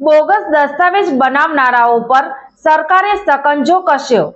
Bogus દસ્તાવેજ બનાવનારાઓ પર સરકારે સકંજો કસ્યો.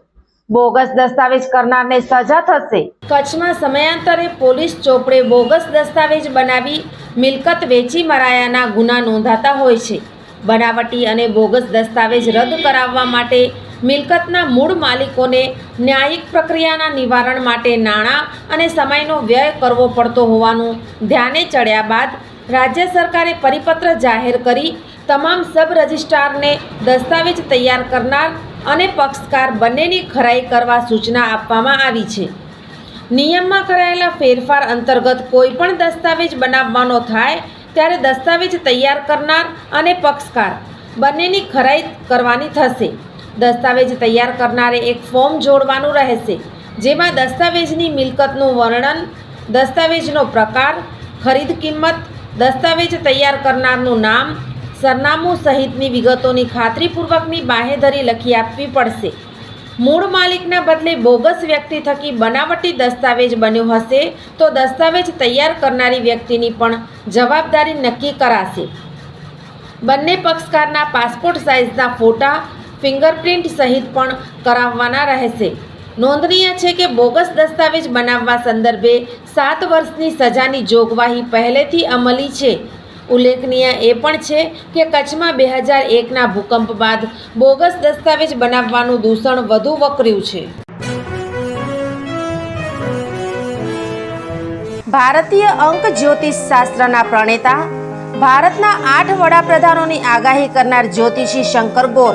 બોગસ દસ્તાવેજ કરનારને સજા થશે. કચ્છમાં સમયાંતરે પોલીસ ચોપડે બોગસ દસ્તાવેજ બનાવી મિલકત વેચી મરાયાના ગુના નોંધાતા હોય છે. બનાવટી અને બોગસ દસ્તાવેજ રદ કરાવવા માટે મિલકતના મૂળ માલિકોને ન્યાયિક પ્રક્રિયાના નિવારણ માટે નાણાં અને સમયનો વ્યય કરવો પડતો હોવાનું ધ્યાને ચડ્યા બાદ રાજ્ય સરકારે પરિપત્ર જાહેર કરી તમામ સબ રજિસ્ટ્રારને દસ્તાવેજ તૈયાર કરનાર અને પક્ષકાર બંનેની ખરાઈ કરવા સૂચના આપવામાં આવી છે. નિયમમાં કરાયેલા ફેરફાર અંતર્ગત કોઈ પણ દસ્તાવેજ બનાવવાનો થાય ત્યારે દસ્તાવેજ તૈયાર કરનાર અને પક્ષકાર બંનેની ખરાઈ કરવાની થશે. દસ્તાવેજ તૈયાર કરનારે એક ફોર્મ જોડવાનું રહેશે, જેમાં દસ્તાવેજની મિલકતનું વર્ણન, દસ્તાવેજનો પ્રકાર, ખરીદ કિંમત દસ્તાવેજ તૈયાર કરનારનું નામ, સરનામું સહિતની વિગતોની ખાતરીપૂર્વકની બાહેધરી લખી આપવી પડશે. મૂળ માલિકના બદલે બોગસ વ્યક્તિ થકી બનાવટી દસ્તાવેજ બન્યો હશે, તો દસ્તાવેજ તૈયાર કરનારી વ્યક્તિની પણ જવાબદારી નક્કી કરાશે. બંને પક્ષકારના પાસપોર્ટ સાઇઝના ફોટા, ફિંગરપ્રિન્ટ સહિત પણ કરાવવાના રહેશે. નોંધનીય છે કે બોગસ દસ્તાવેજ બનાવવા સંદર્ભે સાત વર્ષની સજાની જોગવાહી પહેલેથી અમલી છે. ઉલ્લેખનીય એ પણ છે કે કચ્છમાં બે હજાર એકના ભૂકંપ બાદ બોગસ દસ્તાવેજ બનાવવાનું દૂષણ વધુ વકર્યું છે. ભારતીય અંક જ્યોતિષ શાસ્ત્રના પ્રણેતા, ભારતના આઠ વડાપ્રધાનોની આગાહી કરનાર જ્યોતિષી શંકર ગોર